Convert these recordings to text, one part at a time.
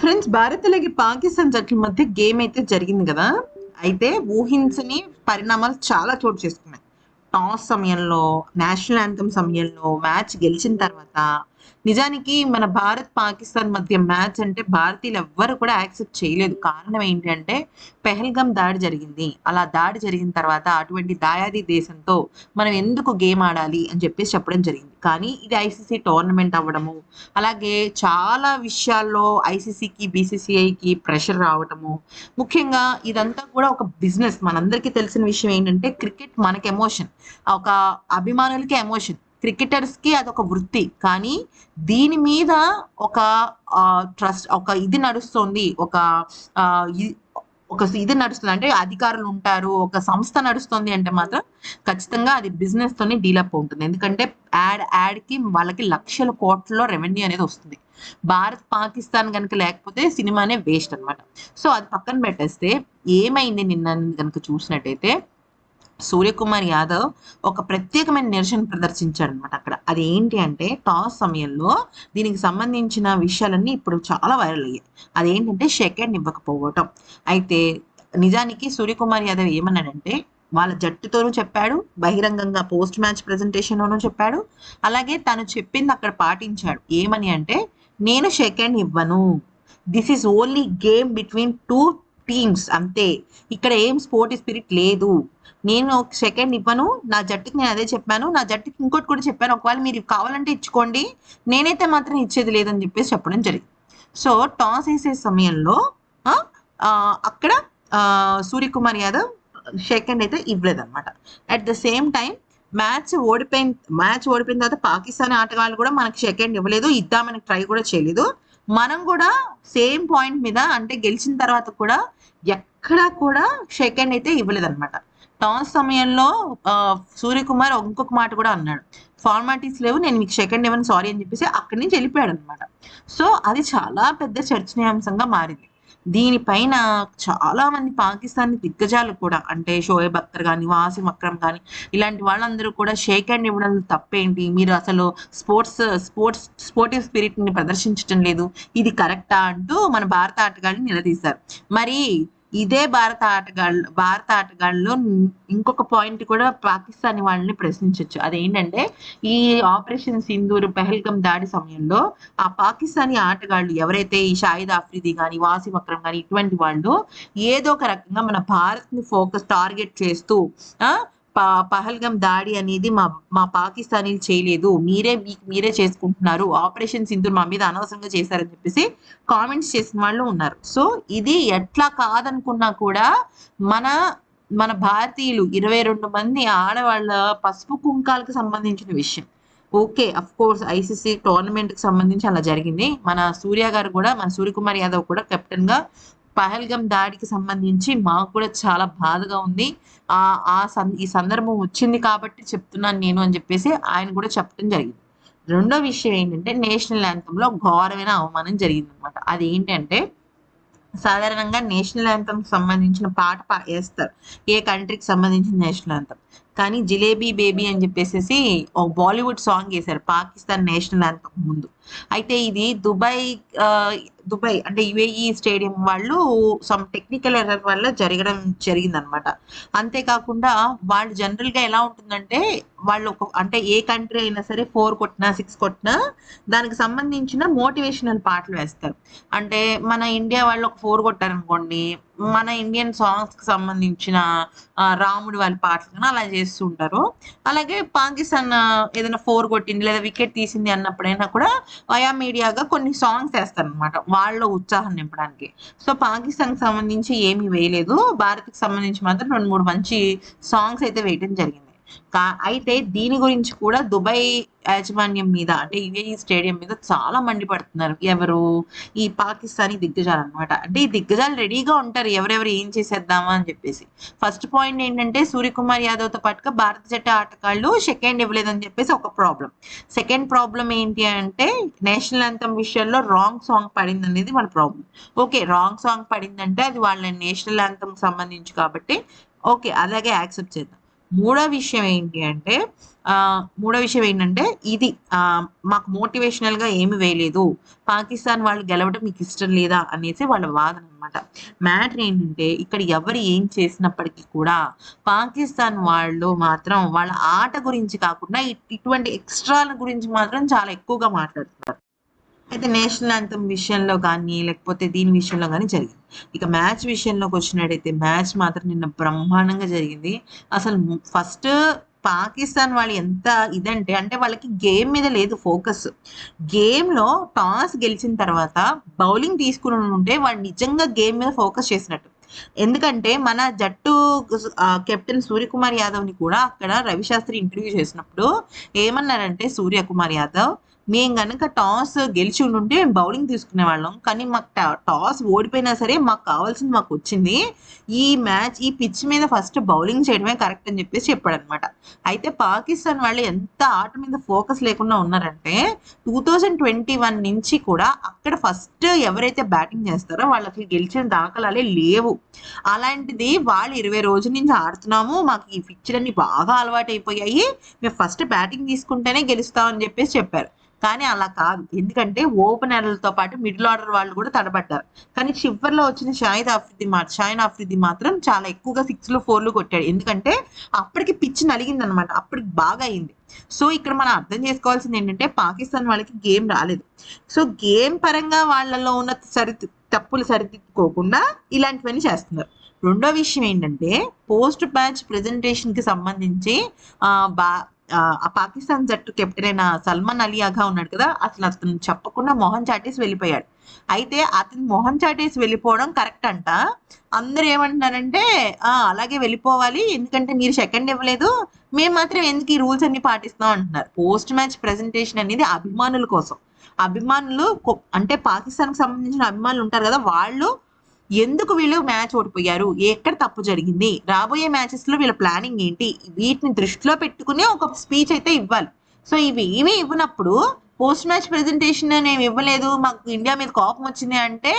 Friends Bharat అలాగే పాకిస్తాన్ జట్ల మధ్య గేమ్ అయితే జరిగింది కదా. అయితే ఊహించని పరిణామాలు చాలా చోటు చేసుకున్నాయి. టాస్ సమయంలో నేషనల్ యాంథమ్ సమయంలో మ్యాచ్ గెలిచిన తర్వాత నిజానికి మన భారత్ పాకిస్తాన్ మధ్య మ్యాచ్ అంటే భారతీయులు ఎవ్వరు కూడా యాక్సెప్ట్ చేయలేదు. కారణం ఏంటంటే పెహల్గం దాడి జరిగింది. అలా దాడి జరిగిన తర్వాత అటువంటి దాయాది దేశంతో మనం ఎందుకు గేమ్ ఆడాలి అని చెప్పేసి చెప్పడం జరిగింది. కానీ ఇది ఐసీసీ టోర్నమెంట్ అవ్వడము అలాగే చాలా విషయాల్లో ఐసీసీకి బీసీసీఐకి ప్రెషర్ రావటము ముఖ్యంగా ఇదంతా కూడా ఒక బిజినెస్. మనందరికీ తెలిసిన విషయం ఏంటంటే క్రికెట్ మనకి ఎమోషన్. ఒక అభిమానులకి ఎమోషన్. క్రికెటర్స్కి అది అదొక వృత్తి. కానీ దీని మీద ఒక ట్రస్ట్ ఒక ఇది నడుస్తుంది. ఒక ఒక ఇది నడుస్తుంది. అంటే అధికారులు ఉంటారు ఒక సంస్థ నడుస్తుంది అంటే మాత్రం ఖచ్చితంగా అది బిజినెస్ తోనే డీలప్ ఉంటుంది. ఎందుకంటే యాడ్ యాడ్కి వాళ్ళకి లక్షల కోట్లలో రెవెన్యూ అనేది వస్తుంది. భారత్ పాకిస్తాన్ కనుక లేకపోతే సినిమానే వేస్ట్ అనమాట సో అది పక్కన పెట్టేస్తే ఏమైంది నిన్న కనుక చూసినట్టయితే సూర్యకుమార్ యాదవ్ ఒక ప్రత్యేకమైన నిరసన ప్రదర్శించాడు అనమాట అక్కడ. అది ఏంటి అంటే టాస్ సమయంలో దీనికి సంబంధించిన విషయాలన్నీ ఇప్పుడు చాలా వైరల్ అయ్యాయి. అదేంటంటే సెకండ్ ఇవ్వకపోవటం. అయితే నిజానికి సూర్యకుమార్ యాదవ్ ఏమన్నాడంటే వాళ్ళ జట్టుతోనూ చెప్పాడు బహిరంగంగా పోస్ట్ మ్యాచ్ ప్రెజెంటేషన్లోనూ చెప్పాడు. అలాగే తను చెప్పింది అక్కడ పాటించాడు. ఏమని అంటే నేను సెకండ్ ఇవ్వను. This is only game between two teams అంతే. ఇక్కడ ఏం స్పోర్ట్ స్పిరిట్ లేదు. నేను సెకండ్ ఇవ్వను నా జట్టుకి నేను అదే చెప్పాను నా జట్టుకి ఇంకోటి కూడా చెప్పాను. ఒకవేళ మీరు కావాలంటే ఇచ్చుకోండి. నేనైతే మాత్రం ఇచ్చేది లేదని చెప్పేసి చెప్పడం జరిగింది. సో టాస్ వేసే సమయంలో అక్కడ సూర్యకుమార్ యాదవ్ సెకండ్ అయితే ఇవ్వలేదు అనమాట at the same time match ఓడిపోయిన మ్యాచ్ ఓడిపోయిన తర్వాత పాకిస్తాన్ ఆటగాళ్ళు కూడా మనకి సెకండ్ ఇవ్వలేదు. ఇద్దామని ట్రై కూడా చేయలేదు. మనం కూడా సేమ్ పాయింట్ మీద అంటే గెలిచిన తర్వాత కూడా ఎక్కడా కూడా సెకండ్ అయితే ఇవ్వలేదు అనమాట టాస్ సమయంలో సూర్యకుమార్ ఇంకొక మాట కూడా అన్నాడు. ఫార్మాలిటీస్ లేవు నేను మీకు సెకండ్ ఇవ్వను సారీ అని చెప్పేసి అక్కడి నుంచి వెళ్ళిపోయాడు అనమాట సో అది చాలా పెద్ద చర్చనీయాంశంగా మారింది. దీనిపైన చాలా మంది పాకిస్తాన్ దిగ్గజాలు కూడా అంటే షోయబ్ అఖ్తర్ కానీ వాసిం అక్రమ్ కానీ ఇలాంటి వాళ్ళందరూ కూడా షేక్ హ్యాండ్ ఇవ్వడం తప్పేంటి? మీరు అసలు స్పోర్ట్స్ స్పోర్ట్స్ స్పోర్టివ్ స్పిరిట్ని ప్రదర్శించడం లేదు. ఇది కరెక్టా అంటూ మన భారత ఆటగాళ్ళని నిలదీశారు. మరి ఇదే భారత ఆటగాళ్ళు భారత ఆటగాళ్ళు ఇంకొక పాయింట్ కూడా పాకిస్తానీ వాళ్ళని ప్రశ్నించవచ్చు అదేంటంటే ఈ ఆపరేషన్ సింధూర్ పెహల్గం దాడి సమయంలో ఆ పాకిస్తానీ ఆటగాళ్ళు ఎవరైతే ఈ షాహిద్ ఆఫ్రిది కానీ వాసిం అక్రమ్ కానీ ఇటువంటి వాళ్ళు ఏదో ఒక రకంగా మన భారత్ని ఫోకస్ టార్గెట్ చేస్తూ పహల్గం దాడి అనేది మా మా పాకిస్తానీలు చేయలేదు. మీరే మీకు మీరే చేసుకుంటున్నారు. ఆపరేషన్ సింధు మా మీద అనవసరంగా చేశారని చెప్పేసి కామెంట్స్ చేసిన వాళ్ళు ఉన్నారు. సో ఇది ఎట్లా కాదనుకున్నా కూడా మన మన భారతీయులు ఇరవై రెండు మంది ఆడవాళ్ళ పసుపు కుంకాలకు సంబంధించిన విషయం. ఓకే అఫ్ కోర్స్ ఐసీసీ టోర్నమెంట్కి సంబంధించి అలా జరిగింది. మన సూర్య గారు కూడా మన సూర్యకుమార్ యాదవ్ కూడా కెప్టెన్గా పహల్గం దాడికి సంబంధించి మాకు కూడా చాలా బాధగా ఉంది. ఆ ఆ సం ఈ సందర్భం వచ్చింది కాబట్టి చెప్తున్నాను నేను అని చెప్పేసి ఆయన కూడా చెప్పడం జరిగింది. రెండో విషయం ఏంటంటే నేషనల్ యాంథమ్లో ఘోరమైన అవమానం జరిగింది అనమాట అది ఏంటంటే సాధారణంగా నేషనల్ యాంథమ్ సంబంధించిన పాట వేస్తారు. ఏ కంట్రీకి సంబంధించిన నేషనల్ యాంథమ్. కానీ జిలేబీ బేబీ అని చెప్పేసి ఒక బాలీవుడ్ సాంగ్ వేశారు పాకిస్తాన్ నేషనల్ యాంథమ్ ముందు. అయితే ఇది దుబాయ్ దుబాయ్ అంటే యుఏఈ స్టేడియం వాళ్ళు సమ్ టెక్నికల్ ఎర్రర్ వల్ల జరగడం జరిగిందనమాట. అంతేకాకుండా వాళ్ళు జనరల్గా ఎలా ఉంటుందంటే వాళ్ళు ఒక అంటే ఏ కంట్రీ అయినా సరే ఫోర్ కొట్టినా సిక్స్ కొట్టినా దానికి సంబంధించిన మోటివేషనల్ పాటలు వేస్తారు. అంటే మన ఇండియా వాళ్ళు ఒక ఫోర్ కొట్టారనుకోండి మన ఇండియన్ సాంగ్స్కి సంబంధించిన రాముడు రాముడి వాళ్ళ పాటలు కానీ అలా చేస్తూ ఉంటారు. అలాగే పాకిస్తాన్ ఏదైనా ఫోర్ కొట్టింది లేదా వికెట్ తీసింది అన్నప్పుడైనా కూడా వయా మీడియాగా కొన్ని సాంగ్స్ వేస్తారు అనమాట వాళ్ళ ఉత్సాహం నింపడానికి. సో పాకిస్తాన్కి సంబంధించి ఏమీ వేయలేదు. భారత్కి సంబంధించి మాత్రం రెండు మూడు మంచి సాంగ్స్ అయితే వేయడం జరిగింది. కా- అయితే దీని గురించి కూడా దుబాయ్ యాజమాన్యం మీద అంటే యుఏఈ స్టేడియం మీద చాలా మండిపడుతున్నారు ఎవరు? ఈ పాకిస్తానీ దిగ్గజాలు అనమాట అంటే ఈ దిగ్గజాలు రెడీగా ఉంటారు. ఎవరెవరు ఏం చేసేద్దామా అని చెప్పేసి. ఫస్ట్ పాయింట్ ఏంటంటే సూర్యకుమార్ యాదవ్తో పాటుగా భారత జట్టు ఆటగాళ్ళు సెకండ్ ఇవ్వలేదని చెప్పేసి ఒక ప్రాబ్లం. సెకండ్ ప్రాబ్లం ఏంటి అంటే నేషనల్ అంతం విషయంలో రాంగ్ సాంగ్ పడింది అనేది వాళ్ళ ప్రాబ్లం. ఓకే రాంగ్ సాంగ్ పడిందంటే అది వాళ్ళ నేషనల్ అంతం సంబంధించి కాబట్టి ఓకే అలాగే యాక్సెప్ట్ చేద్దాం. మూడో విషయం ఏంటి అంటే ఆ, మూడో విషయం ఏంటంటే ఇది ఆ, మాకు మోటివేషనల్గా ఏమి వేయలేదు. పాకిస్తాన్ వాళ్ళు గెలవడం మీకు ఇష్టం లేదా అనేసి వాళ్ళ వాదన అనమాట మ్యాటర్ ఏంటంటే ఇక్కడ ఎవరు ఏం చేసినప్పటికీ కూడా పాకిస్తాన్ వాళ్ళు మాత్రం వాళ్ళ ఆట గురించి కాకుండా ఇటువంటి ఎక్స్ట్రాల గురించి మాత్రం చాలా ఎక్కువగా మాట్లాడుతున్నారు. అయితే నేషనల్ అంతం విషయంలో కానీ లేకపోతే దీని విషయంలో కానీ జరిగింది. ఇక మ్యాచ్ విషయంలోకి వచ్చినట్టయితే మ్యాచ్ మాత్రం నిన్న బ్రహ్మాండంగా జరిగింది. అసలు ఫస్ట్ పాకిస్తాన్ వాళ్ళు ఎంత ఇదంటే అంటే వాళ్ళకి గేమ్ మీద లేదు ఫోకస్. గేమ్లో టాస్ గెలిచిన తర్వాత బౌలింగ్ తీసుకుని ఉంటే వాళ్ళు నిజంగా గేమ్ మీద ఫోకస్ చేసినట్టు. ఎందుకంటే మన జట్టు కెప్టెన్ సూర్యకుమార్ యాదవ్ని కూడా అక్కడ రవిశాస్త్రి ఇంటర్వ్యూ చేసినప్పుడు ఏమన్నారంటే సూర్యకుమార్ యాదవ్ మేము కనుక టాస్ గెలిచి ఉండుంటే మేము బౌలింగ్ తీసుకునే వాళ్ళం. కానీ మాకు టా- టాస్ ఓడిపోయినా సరే మాకు కావాల్సింది మాకు వచ్చింది. ఈ మ్యాచ్ ఈ పిచ్ మీద ఫస్ట్ బౌలింగ్ చేయడమే కరెక్ట్ అని చెప్పేసి చెప్పాడు అనమాట అయితే పాకిస్తాన్ వాళ్ళు ఎంత ఆట మీద ఫోకస్ లేకుండా ఉన్నారంటే టూ థౌజండ్ ట్వంటీ వన్ నుంచి కూడా అక్కడ ఫస్ట్ ఎవరైతే బ్యాటింగ్ చేస్తారో వాళ్ళకి గెలిచిన దాఖలాలే లేవు. అలాంటిది వాళ్ళు ఇరవై రోజుల నుంచి ఆడుతున్నాము మాకు ఈ పిచ్లన్నీ బాగా అలవాటు అయిపోయాయి మేము ఫస్ట్ బ్యాటింగ్ తీసుకుంటేనే గెలుస్తామని చెప్పేసి చెప్పారు. కానీ అలా కాదు. ఎందుకంటే ఓపెనర్లతో పాటు మిడిల్ ఆర్డర్ వాళ్ళు కూడా తడబడ్డారు. కానీ చివరిలో వచ్చిన షాహిద్ ఆఫ్రిది మా షాహిన్ ఆఫ్రిది మాత్రం చాలా ఎక్కువగా సిక్స్లు ఫోర్లు కొట్టాడు. ఎందుకంటే అప్పటికి పిచ్ నలిగింది అనమాట అప్పటికి బాగా అయింది. సో ఇక్కడ మనం అర్థం చేసుకోవాల్సింది ఏంటంటే పాకిస్తాన్ వాళ్ళకి గేమ్ రాలేదు. సో గేమ్ పరంగా వాళ్ళలో ఉన్న సరి తప్పులు సరిదిద్దుకోకుండా ఇలాంటివన్నీ చేస్తున్నారు. రెండో విషయం ఏంటంటే పోస్ట్ మ్యాచ్ ప్రెజెంటేషన్కి సంబంధించి బా ఆ పాకిస్తాన్ జట్టు కెప్టెన్ అయిన సల్మాన్ అలీ అగా ఉన్నాడు కదా అసలు అతను చెప్పకుండా మొహం చాటీస్ వెళ్ళిపోయాడు. అయితే అతను మొహం చాటీస్ వెళ్ళిపోవడం కరెక్ట్ అంట. అందరూ ఏమంటున్నారంటే ఆ అలాగే వెళ్ళిపోవాలి ఎందుకంటే మీరు సెకండ్ ఇవ్వలేదు మేము మాత్రం ఎందుకు ఈ రూల్స్ అన్ని పాటిస్తాం అంటున్నారు. పోస్ట్ మ్యాచ్ ప్రెజెంటేషన్ అనేది అభిమానుల కోసం. అభిమానులు అంటే పాకిస్తాన్కి సంబంధించిన అభిమానులు ఉంటారు కదా వాళ్ళు ఎందుకు వీళ్ళు మ్యాచ్ ఓడిపోయారు? ఎక్కడ తప్పు జరిగింది? రాబోయే మ్యాచెస్లో వీళ్ళ ప్లానింగ్ ఏంటి? వీటిని దృష్టిలో పెట్టుకుని ఒక స్పీచ్ అయితే ఇవ్వాలి. సో ఇవి ఇవి ఇవ్వనప్పుడు పోస్ట్ మ్యాచ్ ప్రెజెంటేషన్ నేను ఇవ్వలేదు మాకు ఇండియా మీద కోపం వచ్చింది అంటే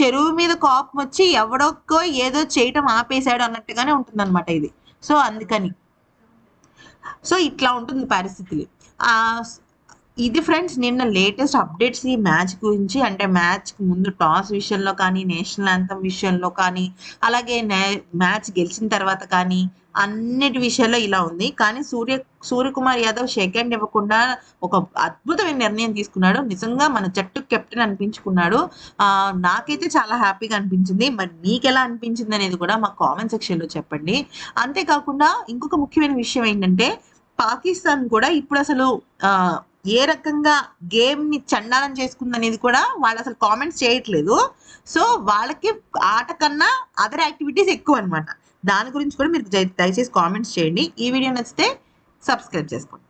చెరువు మీద కోపం వచ్చి ఎవడొక్కో ఏదో చేయటం ఆపేశాడు అన్నట్టుగానే ఉంటుందన్నమాట ఇది. సో అందుకని. సో ఇట్లా ఉంటుంది పరిస్థితులు. ఇది ఫ్రెండ్స్ నిన్న లేటెస్ట్ అప్డేట్స్ ఈ మ్యాచ్ గురించి. అంటే మ్యాచ్ ముందు టాస్ విషయంలో కానీ నేషనల్ యాంథమ్ విషయంలో కానీ అలాగే మ్యాచ్ గెలిచిన తర్వాత కానీ అన్నిటి విషయాల్లో ఇలా ఉంది. కానీ సూర్య సూర్యకుమార్ యాదవ్ సెకండ్ ఇవ్వకుండా ఒక అద్భుతమైన నిర్ణయం తీసుకున్నాడు. నిజంగా మన జట్టు కెప్టెన్ అనిపించుకున్నాడు. నాకైతే చాలా హ్యాపీగా అనిపించింది. మరి మీకు ఎలా అనిపించింది అనేది కూడా మా కామెంట్ సెక్షన్లో చెప్పండి. అంతేకాకుండా ఇంకొక ముఖ్యమైన విషయం ఏంటంటే పాకిస్తాన్ కూడా ఇప్పుడు అసలు ఏ రకంగా గేమ్ని చండాలం చేసుకుంది అనేది కూడా వాళ్ళు అసలు కామెంట్స్ చేయట్లేదు. సో వాళ్ళకి ఆట కన్నా అదర్ యాక్టివిటీస్ ఎక్కువ అనమాట దాని గురించి కూడా మీరు దయ- దయచేసి కామెంట్స్ చేయండి. ఈ వీడియో నచ్చితే సబ్స్క్రైబ్ చేసుకోండి.